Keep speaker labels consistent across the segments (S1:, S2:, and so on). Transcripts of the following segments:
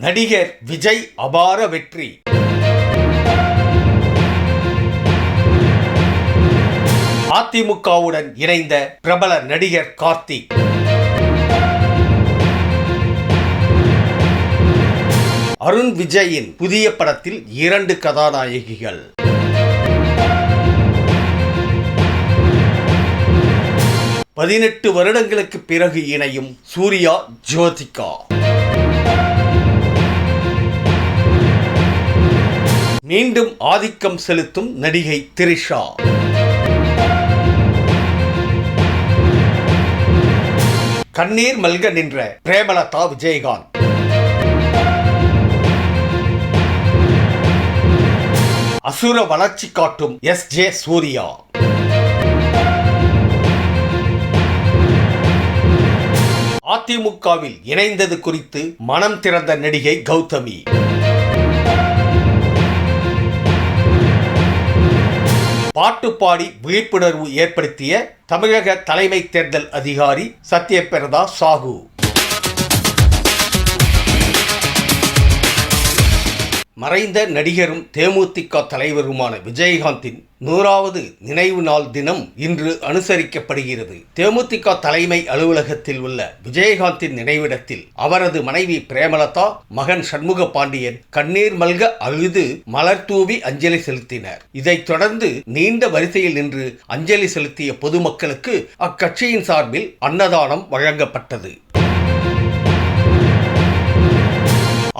S1: நடிகர் விஜய் அபார வெற்றி. அதிமுகவுடன் இணைந்த பிரபல நடிகர் கார்த்திக். அருண் விஜயின் புதிய படத்தில் இரண்டு கதாநாயகிகள். பதினெட்டு வருடங்களுக்கு பிறகு இணையும் சூர்யா ஜோதிகா. மீண்டும் ஆதிக்கம் செலுத்தும் நடிகை திரிஷா. கண்ணீர் மல்க நின்ற பிரேமலதா விஜயகாந்த். அசுர வளர்ச்சி காட்டும் எஸ் ஜே சூர்யா. அதிமுகவில் இணைந்தது குறித்து மனம் திறந்த நடிகை கௌதமி. பாட்டு பாடி விழிப்புணர்வு ஏற்படுத்திய தமிழக தலைமை தேர்தல் அதிகாரி சத்யபிரதா சாஹூ. மறைந்த நடிகரும் தேமுதிக தலைவருமான விஜயகாந்தின் நூறாவது நினைவு நாள் தினம் இன்று அனுசரிக்கப்படுகிறது. தேமுதிக தலைமை அலுவலகத்தில் உள்ள விஜயகாந்தின் நினைவிடத்தில் அவரது மனைவி பிரேமலதா மகன் சண்முக பாண்டியன் கண்ணீர் மல்க அழுது மலர் தூவி அஞ்சலி செலுத்தினர். இதைத் தொடர்ந்து நீண்ட வரிசையில் நின்று அஞ்சலி செலுத்திய பொதுமக்களுக்கு அக்கட்சியின் சார்பில் அன்னதானம் வழங்கப்பட்டது.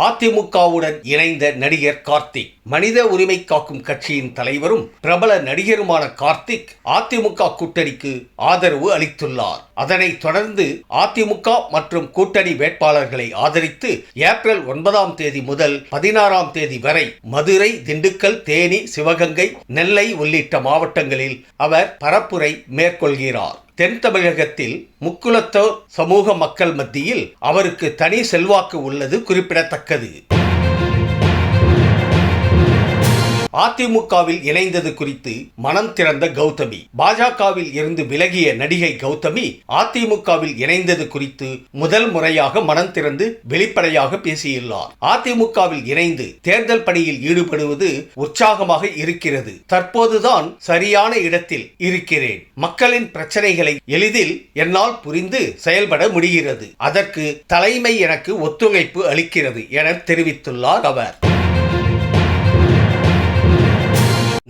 S1: அதிமுகவுடன் இணைந்த நடிகர் கார்த்திக் மனித உரிமை காக்கும் கட்சியின் தலைவரும் பிரபல நடிகருமான கார்த்திக் அதிமுக கூட்டணிக்கு ஆதரவு அளித்துள்ளார். அதனைத் தொடர்ந்து அதிமுக மற்றும் கூட்டணி வேட்பாளர்களை ஆதரித்து ஏப்ரல் ஒன்பதாம் தேதி முதல் பதினாறாம் தேதி வரை மதுரை திண்டுக்கல் தேனி சிவகங்கை நெல்லை உள்ளிட்ட மாவட்டங்களில் அவர் பரப்புரை மேற்கொள்கிறார். தென் தமிழகத்தில் முக்குலத்தோர் சமூக மக்கள் மத்தியில் அவருக்கு தனி செல்வாக்கு உள்ளது குறிப்பிடத்தக்கது. அதிமுகவில் இணைந்தது குறித்து மனம் திறந்த கௌதமி. பாஜகவில் இருந்து விலகிய நடிகை கௌதமி அதிமுகவில் இணைந்தது குறித்து முதல் முறையாக மனம் திறந்து வெளிப்படையாக பேசியுள்ளார். அதிமுகவில் இணைந்து தேர்தல் பணியில் ஈடுபடுவது உற்சாகமாக இருக்கிறது. தற்போதுதான் சரியான இடத்தில் இருக்கிறேன். மக்களின் பிரச்சனைகளை எளிதில் என்னால் புரிந்து செயல்பட முடிகிறது. அதற்கு தலைமை எனக்கு ஒத்துழைப்பு அளிக்கிறது என தெரிவித்துள்ளார் அவர்.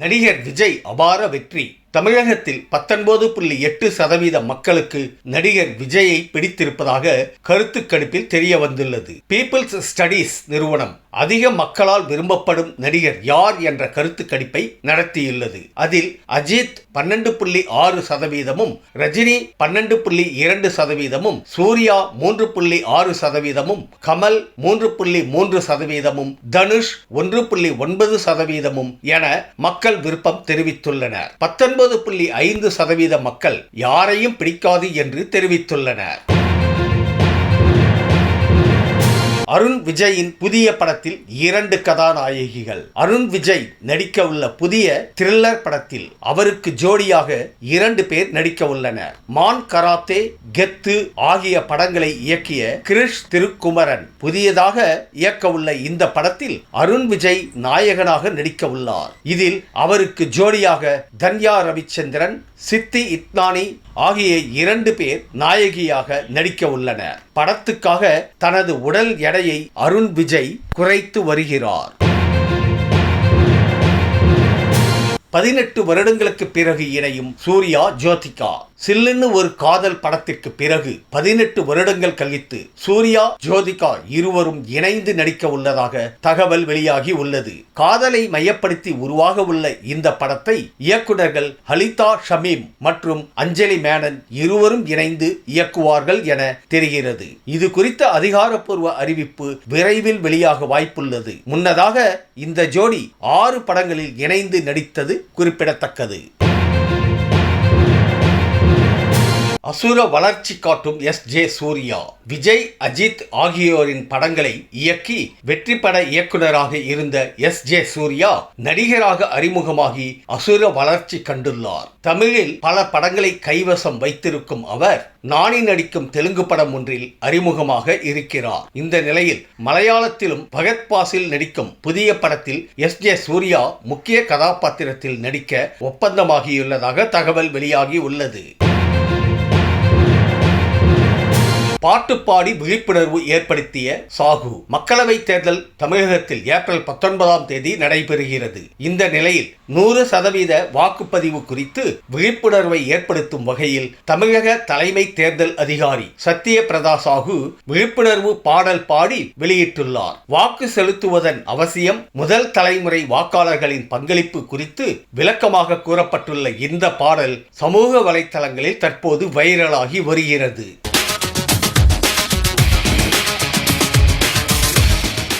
S1: நடிகர் விஜய் அபார வெற்றி. தமிழகத்தில் பத்தொன்பது புள்ளி எட்டு சதவீத மக்களுக்கு நடிகர் விஜயை பிடித்திருப்பதாக கருத்து கணிப்பில் தெரிய வந்துள்ளது பீப்புள்ஸ் ஸ்டடீஸ் நிறுவனம் அதிக மக்களால் விரும்பப்படும் நடிகர் யார் என்ற கருத்து கணிப்பை நடத்தியுள்ளது. அதில் அஜித் பன்னெண்டு புள்ளி ஆறு சதவீதமும் ரஜினி பன்னெண்டு புள்ளி இரண்டு சதவீதமும் சூர்யா மூன்று புள்ளி ஆறு சதவீதமும் கமல் மூன்று புள்ளி மூன்று சதவீதமும் தனுஷ் ஒன்று புள்ளி ஒன்பது சதவீதமும் என மக்கள் விருப்பம் தெரிவித்துள்ளனர். பத்தொன்பது புள்ளி ஐந்து சதவீத மக்கள் யாரையும் பிடிக்காது என்று தெரிவித்துள்ளனர். அருண் விஜயின் புதிய படத்தில் இரண்டு கதாநாயகிகள். அருண் விஜய் நடிக்க உள்ள புதிய த்ரில்லர் படத்தில் அவருக்கு ஜோடியாக இரண்டு பேர் நடிக்க உள்ளனர். மான் கராத்தே கெத்து ஆகிய படங்களை இயக்கிய கிரிஷ் திருக்குமரன் புதியதாக இயக்க உள்ள இந்த படத்தில் அருண் விஜய் நாயகனாக நடிக்க உள்ளார். இதில் அவருக்கு ஜோடியாக தன்யா ரவிச்சந்திரன் சித்தி இத்னானி ஆகிய இரண்டு பேர் நாயகியாக நடிக்க உள்ளனர். படத்துக்காக தனது உடல் எடையை அருண் விஜய் குறைத்து வருகிறார். பதினெட்டு வருடங்களுக்கு பிறகு இணையும் சூர்யா ஜோதிகா. சில்லுன்னு ஒரு காதல் படத்திற்கு பிறகு பதினெட்டு வருடங்கள் கழித்து சூர்யா ஜோதிகா இருவரும் இணைந்து நடிக்க உள்ளதாக தகவல் வெளியாகி உள்ளது. காதலை மையப்படுத்தி உருவாக உள்ள இந்த படத்தை இயக்குனர்கள் ஹலிதா ஷமீம் மற்றும் அஞ்சலி மேனன் இருவரும் இணைந்து இயக்குவார்கள் என தெரிகிறது. இது குறித்த அதிகாரப்பூர்வ அறிவிப்பு விரைவில் வெளியாக வாய்ப்புள்ளது. முன்னதாக இந்த ஜோடி ஆறு படங்களில் இணைந்து நடித்தது குறிப்பிடத்தக்கது. அசுர வளர்ச்சி காட்டும் எஸ் ஜே சூர்யா. விஜய் அஜித் ஆகியோரின் படங்களை இயக்கி வெற்றி பட இயக்குனராக இருந்த எஸ் ஜே சூர்யா நடிகராக அறிமுகமாகி அசுர வளர்ச்சி கண்டுள்ளார். தமிழில் பல படங்களை கைவசம் வைத்திருக்கும் அவர் நாணி நடிக்கும் தெலுங்கு படம் ஒன்றில் அறிமுகமாக இருக்கிறார். இந்த நிலையில் மலையாளத்திலும் பகத் பாசில் நடிக்கும் புதிய படத்தில் எஸ் ஜே சூர்யா முக்கிய கதாபாத்திரத்தில் நடிக்க ஒப்பந்தமாகியுள்ளதாக தகவல் வெளியாகி உள்ளது. பாட்டு பாடி விழிப்புணர்வு ஏற்படுத்திய சாகு. மக்களவை தேர்தல் தமிழகத்தில் ஏப்ரல் பத்தொன்பதாம் தேதி நடைபெறுகிறது. இந்த நிலையில் நூறு சதவீத வாக்குப்பதிவு குறித்து விழிப்புணர்வை ஏற்படுத்தும் வகையில் தமிழக தலைமை தேர்தல் அதிகாரி சத்ய பிரதா சாகு விழிப்புணர்வு பாடல் பாடி வெளியிட்டுள்ளார். வாக்கு செலுத்துவதன் அவசியம் முதல் தலைமுறை வாக்காளர்களின் பங்களிப்பு குறித்து விளக்கமாக கூறப்பட்டுள்ள இந்த பாடல் சமூக வலைத்தளங்களில் தற்போது வைரலாகி வருகிறது.